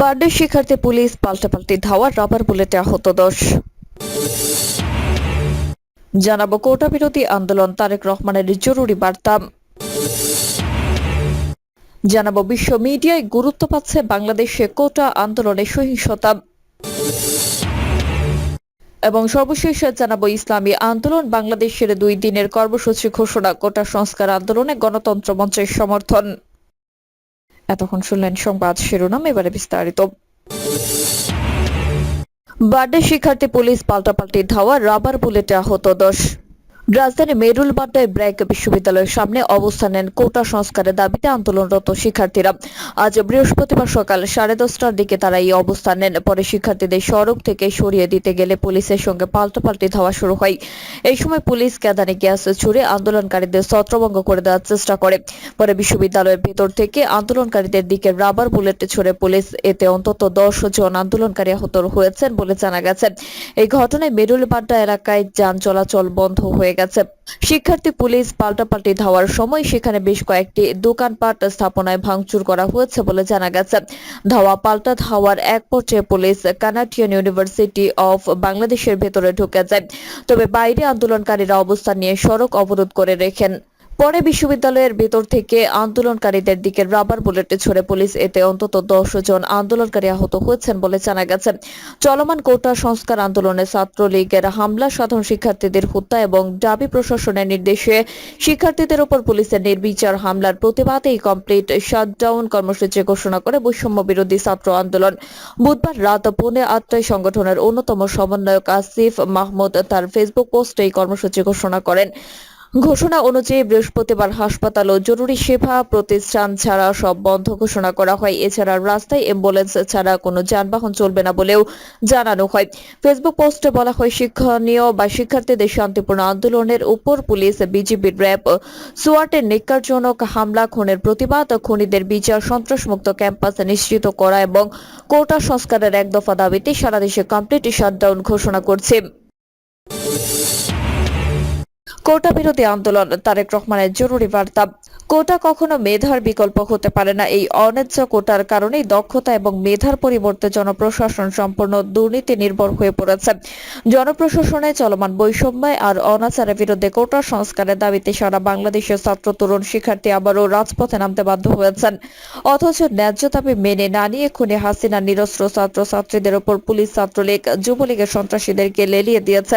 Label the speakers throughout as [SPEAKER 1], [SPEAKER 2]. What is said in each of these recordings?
[SPEAKER 1] বার্ডে শিক্ষার্থী পুলিশ পাল্টাপাল্টি ধাওয়া, রাবার বুলেটে আহত দশ। জানাব কোটা বিরোধী আন্দোলন, তারেক রহমানের জরুরি বার্তা। জানাব বিশ্ব মিডিয়ায় গুরুত্ব পাচ্ছে বাংলাদেশে কোটা আন্দোলনের সহিংসতা। এবং সর্বশেষ জানাব ইসলামী আন্দোলন, বাংলাদেশের দুই দিনের কর্মসূচি ঘোষণা, কোটা সংস্কার আন্দোলনে গণতন্ত্র মঞ্চের সমর্থন। এতক্ষণ শুনলেন সংবাদ শিরোনাম, এবারে বিস্তারিত। বার্ডে শিক্ষার্থী পুলিশ পাল্টাপাল্টি ধাওয়া, রাবার বুলেটে আহত দশ। রাজধানী মেরুল বাড্ডায় ব্র্যাক বিশ্ববিদ্যালয়ের সামনে অবস্থান নেন কোটা সংস্কারের দাবিতে আন্দোলনরত শিক্ষার্থীরা। আজ বৃহস্পতিবার সকাল সাড়ে দশটার দিকে তারা এই অবস্থান নেন। পরে শিক্ষার্থীদের সড়ক থেকে সরিয়ে দিতে গেলে পুলিশের সঙ্গে পাল্টাপাল্টি ধাওয়া শুরু হয়। এই সময় পুলিশ কেদানে গ্যাস ছুড়ে আন্দোলনকারীদের ছত্রভঙ্গ করে দেওয়ার চেষ্টা করে। পরে বিশ্ববিদ্যালয়ের ভেতর থেকে আন্দোলনকারীদের দিকে রাবার বুলেট ছুড়ে পুলিশ এতে অন্তত দশ জন আন্দোলনকারী আহত হয়েছেন বলে জানা গেছে। এই ঘটনায় মেরুল বাড্ডা এলাকায় যান চলাচল বন্ধ হয়ে গেছে। শিক্ষার্থী পুলিশ পাল্টাপাল্টি ধাওয়ার সময় সেখানে বেশ কয়েকটি দোকানপাট স্থাপনায় ভাঙচুর করা হয়েছে বলে জানা গেছে। ধাওয়া পাল্টা ধাওয়ার এক পর্যায়ে পুলিশ কানাডিয়ান ইউনিভার্সিটি অফ বাংলাদেশের ভেতরে ঢুকে যায়। তবে বাইরে আন্দোলনকারীরা অবস্থান নিয়ে সড়ক অবরোধ করে রেখেন। পরে বিশ্ববিদ্যালয়ের ভেতর থেকে আন্দোলনকারীদের দিকে রাবার বুলেটে ছড়ে পুলিশ এতে অন্তত দশ জন আন্দোলনকারী আহত হয়েছেন বলে জানা গেছে। চলমান কোটা সংস্কার আন্দোলনে ছাত্রলীগের হামলা, সাধারণ শিক্ষার্থীদের হত্যা এবং দাবি প্রশাসনের নির্দেশে শিক্ষার্থীদের উপর পুলিশের নির্বিচার হামলার প্রতিবাদে এই কমপ্লিট শাটডাউন কর্মসূচি ঘোষণা করে বৈষম্য বিরোধী ছাত্র আন্দোলন। বুধবার রাত পৌনে আটটায় সংগঠনের অন্যতম সমন্বয়ক আসিফ মাহমুদ তার ফেসবুক পোস্টে এই কর্মসূচি ঘোষণা করেন। ঘোষণা অনুযায়ী বৃহস্পতিবার হাসপাতাল ও জরুরি সেবা প্রতিষ্ঠান ছাড়া সব বন্ধ ঘোষণা করা হয়। এছাড়া রাস্তায় অ্যাম্বুলেন্স ছাড়া কোনো যানবাহন চলবে না বলেও জানানো হয়। ফেসবুক পোস্টে বলা হয়, শিক্ষণীয় বা শিক্ষার্থীদের শান্তিপূর্ণ আন্দোলনের উপর পুলিশ বিজিবির র্যাব সোয়াটের নিকারজনক হামলা, খুনের প্রতিবাদ, খুনিদের বিচার, সন্ত্রাসমুক্ত ক্যাম্পাস নিশ্চিত করা এবং কোটা সংস্কারের এক দফা দাবিতে সারা দেশে কমপ্লিট শাটডাউন ঘোষণা করছে। কোটা বিরোধী আন্দোলন, তারেক রহমানের জরুরি বার্তা। কোটা কখনো মেধার বিকল্প হতে পারে না। এই অন্যায্য কোটার কারণেই দক্ষতা এবং মেধার পরিবর্তে জনপ্রশাসন সম্পূর্ণ দুর্নীতি নির্ভর হয়ে পড়েছে। জনপ্রশাসনে চলমান বৈষম্য আর অনাচারের বিরুদ্ধে কোটা সংস্কারের দাবিতে সারা বাংলাদেশের ছাত্র, তরুণ শিক্ষার্থী আবারও রাজপথে নামতে বাধ্য হয়েছেন। অথচ ন্যায্য দাবি মেনে না নিয়ে খুনে হাসিনা নিরস্ত্র ছাত্র ছাত্রীদের উপর পুলিশ ছাত্রলীগ, যুবলীগের সন্ত্রাসীদেরকে লেলিয়ে দিয়েছে।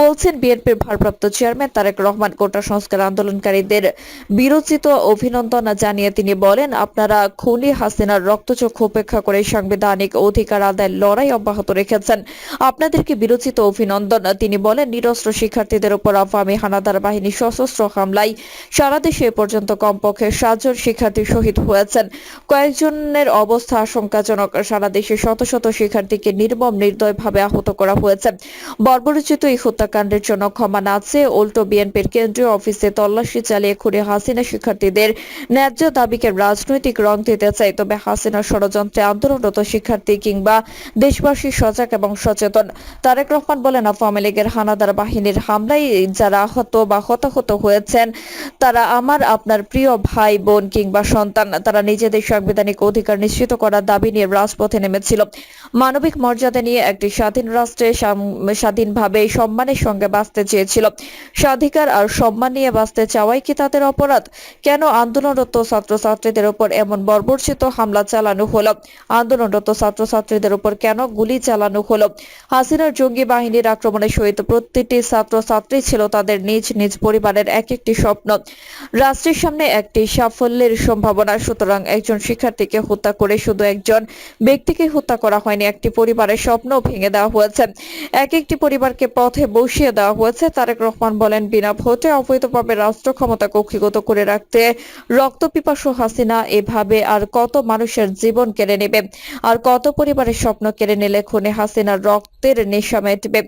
[SPEAKER 1] বলছেন বিএনপির ভারপ্রাপ্ত চেয়ারম্যান তারেক রহমান কোটা সংস্কার আন্দোলনকারীদের বিরোচিত অভিনন্দন জানিয়ে তিনি বলেন, আপনারা খুনি হাসিনার রক্তচক্ষু উপেক্ষা করে সাংবিধানিক অধিকার আদায়ের লড়াই অব্যাহত রেখেছেন। আপনাদেরকে বিরোচিত অভিনন্দন। তিনি বলেন, নিরস্ত্র শিক্ষার্থীদের উপর আওয়ামী হানাদার বাহিনী সশস্ত্র হামলায় সারা দেশে পর্যন্ত কমপক্ষে সাতজন শিক্ষার্থী শহীদ হয়েছেন। কয়েকজনের অবস্থা আশঙ্কাজনক। সারা দেশে শত শত শিক্ষার্থীকে নির্মম নির্দয়ভাবে আহত করা হয়েছে। বর্বরচিত এই হত্যাকাণ্ডের জন্য ক্ষমা না চেয়ে উল্টো বিএনপির কেন্দ্রীয় অফিসে তল্লাশি চালিয়ে খুনে হাসিনা শিক্ষার্থীদের ন্যায্য দাবিকে রাজনৈতিক রং দিতে চাই তবে হাসিনা ষড়যন্ত্রে আন্দোলনরত শিক্ষার্থী কিংবা দেশবাসী সজাগ এবং সচেতন। তারেক রহমান বলেন, আওয়ামী লীগের হানাদার বাহিনীর হামলায় যারা আহত বা হতাহত হয়েছেন, তারা আমার, আপনার প্রিয় ভাই, বোন কিংবা সন্তান। তারা নিজেদের সাংবিধানিক অধিকার নিশ্চিত করার দাবি নিয়ে রাজপথে নেমেছিল। মানবিক মর্যাদা নিয়ে একটি স্বাধীন রাষ্ট্রে স্বাধীনভাবে সম্মানের সঙ্গে বাঁচতে চেয়েছিল। স্বাধিকার আর সম্মান নিয়ে বাঁচতে চাওয়াই কি তাদের অপরাধ? কেন আন্দোলনরত ছাত্রছাত্রীদের উপর এমন বর্বরচিত হামলা চালানো হলো? আন্দোলনরত ছাত্রছাত্রীদের উপর কেন গুলি চালানো হলো? হাসিনার জঙ্গি বাহিনীর আক্রমণের সহিত প্রতিটি ছাত্রছাত্রী ছিল তাদের নিজ নিজ পরিবারের এক একটি স্বপ্ন। রাষ্ট্রের সামনে একটি সাফল্যের সম্ভাবনা, সুতরাং একজন শিক্ষার্থীকে হত্যা করে শুধু একজন ব্যক্তিকে হত্যা করা হয়নি, একটি পরিবারের স্বপ্ন ভেঙে দেওয়া হয়েছে। এক একটি পরিবারকে পথে বসিয়ে দেওয়া হয়েছে, তারেক রহমান বলেন বিনা ভোটে অবৈধভাবে রাষ্ট্র ক্ষমতা কক্ষিগত করে রাখতে রক্তপিপাসু হাসিনা এভাবে আর কত মানুষের জীবন কেড়ে নেবে? আর কত পরিবারের স্বপ্ন কেড়ে নিলে খুনে হাসিনার রক্তের নেশা মেটবে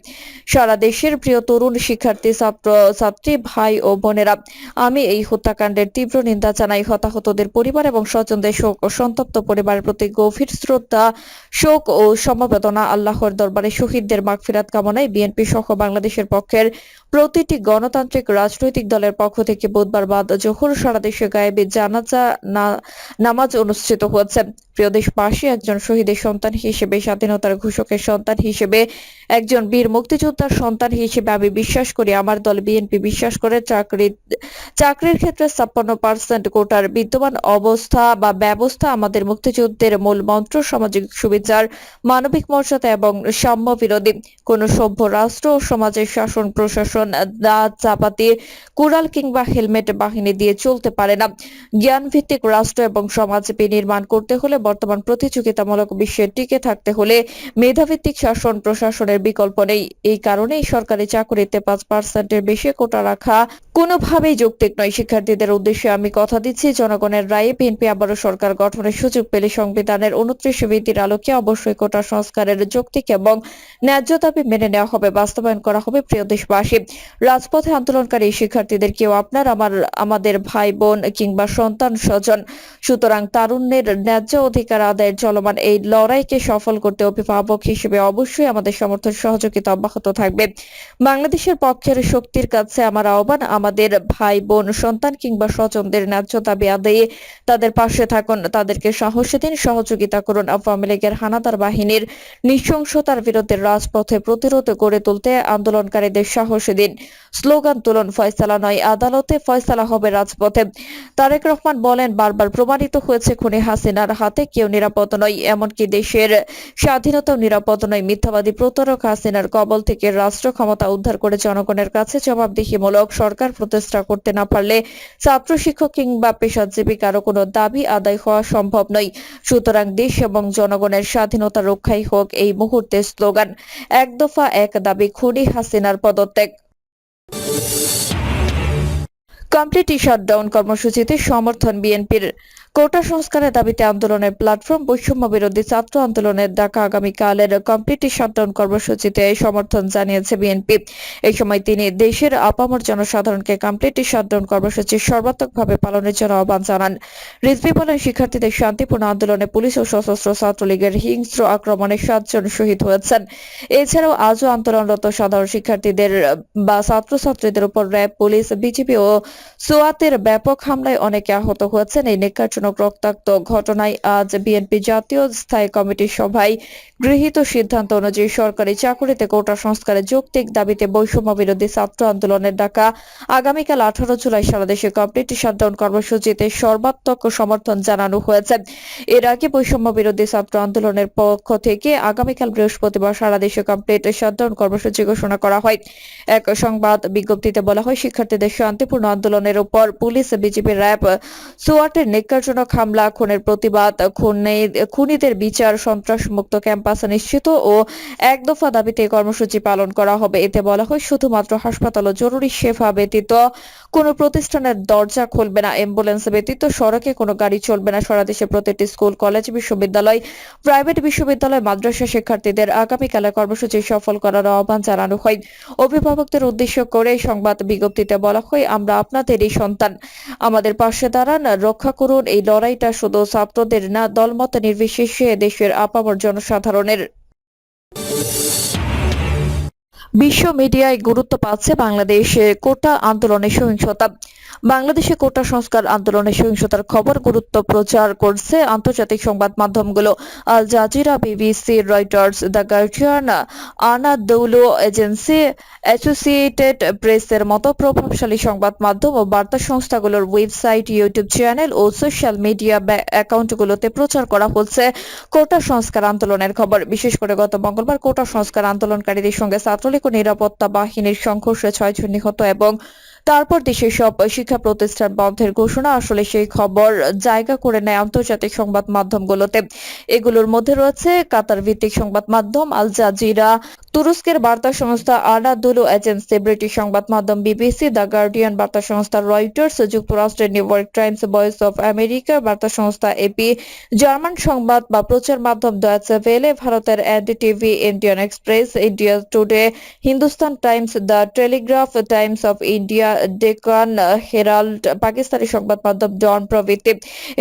[SPEAKER 1] সারা দেশের প্রিয় তরুণ শিক্ষার্থী, ছাত্র, ছাত্রী, ভাই ও বোনেরা, আমি এই হত্যাকাণ্ডের তীব্র নিন্দা জানাই। হতাহতদের পরিবার এবং স্বজনদের শোক ও সন্তপ্ত পরিবারের প্রতি গভীর শ্রদ্ধা, শোক ও সমবেদনা আল্লাহর দরবারে শহীদদের মাগফিরাত কামনায় বিএনপি সহ বাংলাদেশের পক্ষের প্রতিটি গণ গণতান্ত্রিক রাজনৈতিক দলের পক্ষ থেকে বুধবার বাদ জোহর সারা দেশে গায়েবী জানাজা নামাজ অনুষ্ঠিত হয়েছে। প্রিয় দেশবাসী, একজন শহীদের সন্তান হিসেবে, স্বাধীনতার ঘোষকের সন্তান হিসেবে, একজন বীর মুক্তিযোদ্ধার সন্তান হিসেবে আমি বিশ্বাস করি, আমার দল বিএনপি বিশ্বাস করে চাকরি, চাকরির ক্ষেত্রে ছাপ্পান্ন পার্সেন্ট কোটার বিদ্যমান অবস্থা বা ব্যবস্থা আমাদের মুক্তিযুদ্ধের মূল মন্ত্র, সামাজিক সুবিচার, মানবিক মর্যাদা এবং সাম্য বিরোধী কোন সভ্য রাষ্ট্র ও সমাজের শাসন, প্রশাসন দাঁত চাপাতি, কুড়াল কিংবা হেলমেট বাহিনী দিয়ে চলতে পারে না। জ্ঞান ভিত্তিক রাষ্ট্র এবং সমাজ নির্মাণ করতে হলে বর্তমান প্রতিযোগিতামূলক বিশ্বে টিকে থাকতে হলে মেধাভিত্তিক শাসন প্রশাসনের বিকল্প নেই। এই কারণেই সরকারি চাকরিতে পাঁচ পার্সেন্টের বেশি কোটা রাখা কোনোভাবেই যৌক্তিক নয়। শিক্ষার্থীদের উদ্দেশ্যে আমি কথা দিচ্ছি, জনগণের রায়ে বিএনপি আবারও সরকার গঠনের সুযোগ পেলে সংবিধানের উনত্রিশ বিধির আলোকে অবশ্যই কোটা সংস্কারের যৌক্তিক এবং ন্যায্য দাবি মেনে নেওয়া হবে, বাস্তবায়ন করা হবে প্রিয় দেশবাসী। রাজপথে আন্দোলনকারী শিক্ষার্থীদের কেউ আপনার, আমার, আমাদের ভাই, বোন কিংবা সন্তান, স্বজন। সুতরাং তারুণ্যের ন্যায্য অধিকার আদায়ের চলমান এই লড়াইকে সফল করতে অভিভাবক হিসেবে অবশ্যই আমাদের সমর্থন, সহযোগিতা অব্যাহত থাকবে। বাংলাদেশের পক্ষের শক্তির কাছে আমার আহ্বান আমাদের ভাই বোন সন্তান কিংবা স্বজনদের ন্যায্য দাবি আদায়ে তাদের পাশে থাকুন। তাদেরকে সাহস দিন সহযোগিতা করুন। আওয়ামী লীগের হানাদার বাহিনীর নৃশংসতার বিরুদ্ধে রাজপথে প্রতিরোধ গড়ে তুলতে আন্দোলনকারীদের সাহস দিন। স্লোগান তুলুন, ফয়সালা নয়, আদালতে ফয়সালা হবে রাজপথে। তারেক রহমান বলেন, বারবার প্রমাণিত হয়েছে খুনি হাসিনার হাতে কেউ নিরাপদ নয়, এমনকি দেশের স্বাধীনতাও নিরাপদ নয়। মিথ্যাবাদী প্রতারক হাসিনার কবল থেকে রাষ্ট্র ক্ষমতা উদ্ধার করে জনগণের কাছে জবাবদিহিমূলক সরকার প্রতিষ্ঠা করতে না পারলে ছাত্র শিক্ষক কিংবা পেশাজীবী কারও কোনো দাবি আদায় হওয়া সম্ভব নয়। সুতরাং দেশ এবং জনগণের স্বাধীনতা রক্ষাই হোক এই মুহূর্তে স্লোগান, এক দফা এক দাবি খুনি হাসিনার পদত্যাগ। কমপ্লিট শাটডাউন কর্মসূচিতে সমর্থন বিএনপির। কোটা সংস্কারের দাবিতে আন্দোলনের প্ল্যাটফর্ম বৈষম্য বিরোধী ছাত্র আন্দোলনের ডাকা আগামীকালের কমপ্লিট শাটডাউন কর্মসূচিতে সমর্থন জানিয়েছে বিএনপি এই সময় তিনি দেশের আপামর জনসাধারণকে কমপ্লিট শাটডাউন কর্মসূচি সর্বাত্মকভাবে পালনের জন্য আহ্বান জানান। রিজভি বলেন, শিক্ষার্থীদের শান্তিপূর্ণ আন্দোলনে পুলিশ ও সশস্ত্র ছাত্রলীগের হিংস্র আক্রমণে সাতজন শহীদ হয়েছেন। এছাড়াও আজও আন্দোলনরত সাধারণ শিক্ষার্থীদের বা ছাত্রছাত্রীদের উপর র্যাব, পুলিশ, বিজেপি ও সোয়াতের ব্যাপক হামলায় অনেকে আহত হয়েছেন। এই নিকারজনক রক্তাক্ত ঘটনায় আজ বিএনপি জাতীয় স্থায়ী কমিটির সভায় গৃহীত সিদ্ধান্ত অনুযায়ী সরকারি চাকুরিতে কোটা সংস্কারের যৌক্তিক দাবিতে বৈষম্য বিরোধী ছাত্র আন্দোলনের ডাকা আগামীকাল আঠারো জুলাই সারা দেশে কমপ্লিট শাটডাউন কর্মসূচিতে সর্বাত্মক সমর্থন জানানো হয়েছে। এর আগে বৈষম্য বিরোধী ছাত্র আন্দোলনের পক্ষ থেকে আগামীকাল বৃহস্পতিবার সারা দেশে কমপ্লিট শাটডাউন কর্মসূচি ঘোষণা করা হয়। এক সংবাদ বিজ্ঞপ্তিতে বলা হয়, শিক্ষার্থীদের শান্তিপূর্ণ আন্দোলনের উপর পুলিশ বিজেপি র্যাব, সোয়াটের নিকারজনক হামলা, খুনের প্রতিবাদ খুনিদের বিচার, সন্ত্রাসমুক্ত ক্যাম্পাস নিশ্চিত ও এক দফা দাবিতে কর্মসূচি পালন করা হবে। এতে বলা হয়, শুধুমাত্র হাসপাতাল ও জরুরি সেবা ব্যতীত কোনো প্রতিষ্ঠানের দরজা খুলবে না। অ্যাম্বুলেন্স ব্যতীত সড়কে কোনো গাড়ি চলবে না। সারা দেশে প্রতিটি স্কুল, কলেজ, বিশ্ববিদ্যালয়, প্রাইভেট বিশ্ববিদ্যালয়, মাদ্রাসা শিক্ষার্থীদের আগামীকালের কর্মসূচি সফল করার আহ্বান জানানো হয়। অভিভাবকদের উদ্দেশ্য করে সংবাদ বিজ্ঞপ্তিতে বলা হয়, আমরা আপনাদেরই সন্তান। আমাদের পাশে দাঁড়ান, রক্ষা করুন এই লড়াইটা শুধু ছাত্রদের না দলমত নির্বিশেষে দেশের আপামর জনসাধারণের। বিশ্ব মিডিয়ায় গুরুত্ব পাচ্ছে বাংলাদেশে কোটা আন্দোলনের সহিংসতা। বাংলাদেশে কোটা সংস্কার আন্দোলনের সহিংসতার খবর গুরুত্ব প্রচার করছে আন্তর্জাতিক সংবাদ মাধ্যমগুলো। Al Jazeera, BBC, Reuters, the Guardian, আনা আনাদৌলো এজেন্সি, অ্যাসোসিয়েটেড প্রেসের মতো প্রভাবশালী সংবাদ মাধ্যম ও বার্তা সংস্থাগুলোর ওয়েবসাইট, ইউটিউব চ্যানেল ও সোশ্যাল মিডিয়া অ্যাকাউন্টগুলোতে প্রচার করা হচ্ছে কোটা সংস্কার আন্দোলনের খবর। বিশেষ করে গত মঙ্গলবার কোটা সংস্কার আন্দোলনকারীদের সঙ্গে ছাত্রলীগ নিরাপত্তা বাহিনীর সংঘর্ষে ছয়জন নিহত এবং তারপর দেশের সব শিক্ষা প্রতিষ্ঠান বন্ধের ঘোষণা। আসলে সেই খবর জায়গা করে নেয় আন্তর্জাতিক সংবাদ মাধ্যমগুলোতে। এগুলোর মধ্যে রয়েছে কাতার ভিত্তিক সংবাদ মাধ্যম আল জাজিরা, তুরস্কের বার্তা সংস্থা আনাদুলু এজেন্সি, ব্রিটিশ সংবাদ মাধ্যম বিবিসি, দ্য গার্ডিয়ান বার্তা সংস্থা রয়টার্স, যুক্তরাষ্ট্রের New York Times, Voice of আমেরিকার বার্তা সংস্থা এপি, জার্মান সংবাদ বা প্রচার মাধ্যম ডয়েচে ভেলে, ভারতের NDTV, Indian Express, India Today, Hindustan Times, the Telegraph, Times of India Deccan Herald, Pakistani সংবাদ মাধ্যম ডন প্রভৃতি।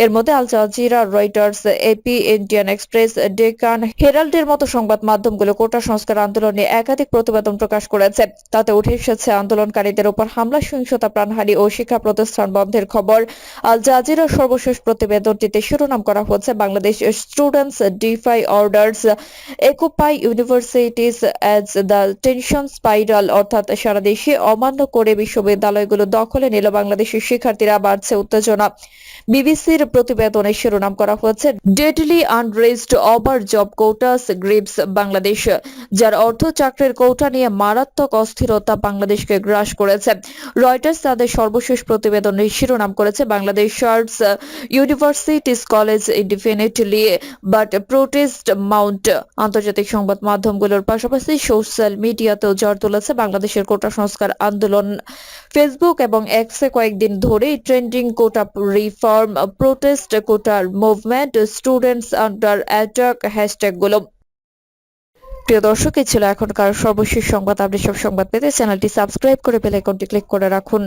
[SPEAKER 1] এর মধ্যে Al Jazeera, Reuters AP Indian Express, Deccan হেরাল্ডের মতো সংবাদ মাধ্যমগুলো কোটা সংস্কার আন্দোলনে একাধিক প্রতিবেদন প্রকাশ করেছে। তাতে উঠে এসেছে আন্দোলনকারীদের উপর হামলা, সহিংসতা, প্রাণহানি ও শিক্ষা প্রতিষ্ঠান বন্ধের খবর। আল জাজিরার সর্বশেষ প্রতিবেদনটিতে শিরোনাম করা হচ্ছে Bangladesh students defy orders occupy universities as the tension spiral, অর্থাৎ সারা দেশে অমান্য করে বিশ্ববিদ্যালয়গুলো দখলে নিল বাংলাদেশের শিক্ষার্থীরা, বাড়ছে উত্তেজনা। বিবিসির প্রতিবেদনে শিরোনাম করা হচ্ছে deadly unrest over job quotas grips Bangladesh যার অর্থ চাকরির কোটা নিয়ে মারাত্মক অস্থিরতা বাংলাদেশকে গ্রাস করেছে। রয়টার্স তাদের সর্বশেষ প্রতিবেদনে শিরোনাম করেছে, Bangladesh shuts universities college indefinitely but protest mount আন্তর্জাতিক সংবাদ মাধ্যমগুলোর পাশাপাশি সোশ্যাল মিডিয়াতেও জ্বর তুলেছে বাংলাদেশের কোটা সংস্কার আন্দোলন। ফেসবুক এবং এক্সে কয়েকদিন ধরেই ট্রেন্ডিং কোটা রিফর্ম প্রোটেস্ট কোটার মুভমেন্ট স্টুডেন্টস আন্ডার অ্যাটাক হ্যাশট্যাগগুলো। প্রিয় দর্শক, এই ছিল এখনকার সর্বশেষ সংবাদ। আপনি সব সংবাদ পেতে চ্যানেলটি সাবস্ক্রাইব করে বেল আইকনটি ক্লিক করে রাখুন।